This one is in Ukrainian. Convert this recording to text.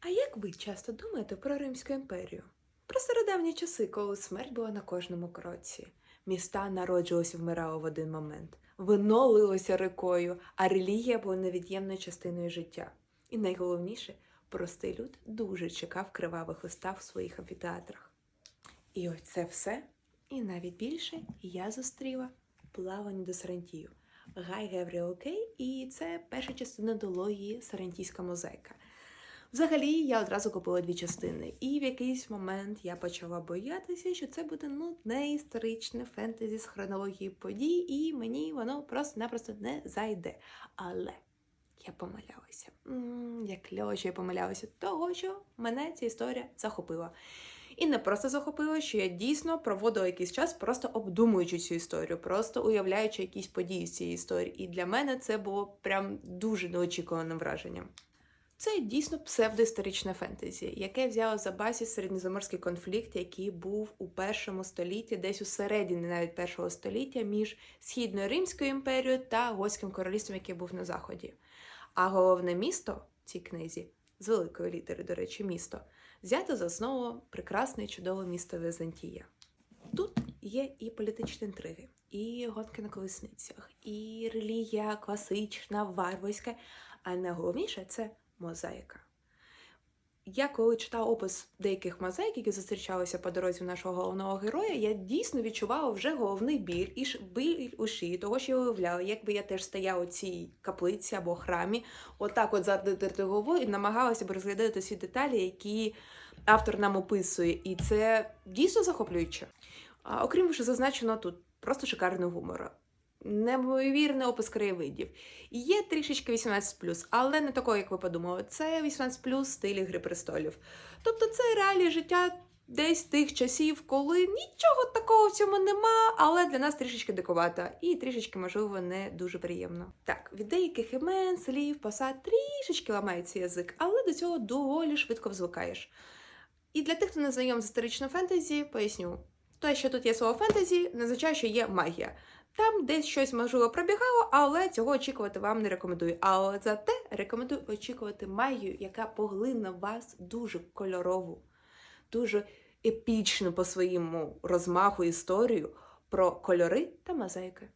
А як ви часто думаєте про Римську імперію? Про стародавні часи, коли смерть була на кожному кроці. Міста народжувалися і вмирали в один момент, вино лилося рекою, а релігія була невід'ємною частиною життя. І найголовніше, простий люд дуже чекав кривавих вистав в своїх амфітеатрах. І ось це все, і навіть більше я зустріла в плаванні до Сарантію. Гай Гевріел Кей, і це перша частина дології Сарантійська мозаїка. Взагалі, я одразу купила дві частини, і в якийсь момент я почала боятися, що це буде нудне історичне фентезі з хронологією подій, і мені воно просто-напросто не зайде. Але я помилялася. Як що я помилялася, того, що мене ця історія захопила. І не просто захопила, що я дійсно проводила якийсь час, просто обдумуючи цю історію, просто уявляючи якісь події з цієї історії. І для мене це було прям дуже неочікуваним враженням. Це дійсно псевдоісторичне фентезі, яке взяло за базіс середньоземорський конфлікт, який був у першому столітті, десь у середині навіть першого століття, між східною Римською імперією та Готським королівством, яке був на заході. А головне місто в цій книзі, з великої літери, до речі, місто, взято за основу прекрасне і чудове місто Візантія. Тут є і політичні інтриги, і гонки на колесницях, і релігія класична, варварська, а найголовніше це мозаїка. Я коли читала опис деяких мозаїк, які зустрічалися по дорозі нашого головного героя, я дійсно відчувала вже головний біль і біль у шиї, того, що я уявляла, якби я теж стояла у цій каплиці або храмі, отак от задерти головою і намагалася б розглядати всі деталі, які автор нам описує. І це дійсно захоплююче. А, окрім вже зазначено тут просто шикарний гумор. Неймовірний опис краєвидів. Є трішечки 18+, але не такого, як ви подумали. Це 18+, стилі Гри престолів. Тобто це реалії життя десь тих часів, коли нічого такого в цьому нема, але для нас трішечки диковата і трішечки, можливо, не дуже приємно. Так, від деяких імен, слів, посад трішечки ламається язик, але до цього доволі швидко звикаєш. І для тих, хто не знайом з історичним фентезі, поясню. Те, що тут є слово фентезі, не означає, що є магія. Там десь щось можливо пробігало, але цього очікувати вам не рекомендую. Але зате рекомендую очікувати магію, яка поглине вас дуже кольорову, дуже епічну по своєму розмаху історію про кольори та мозаїки.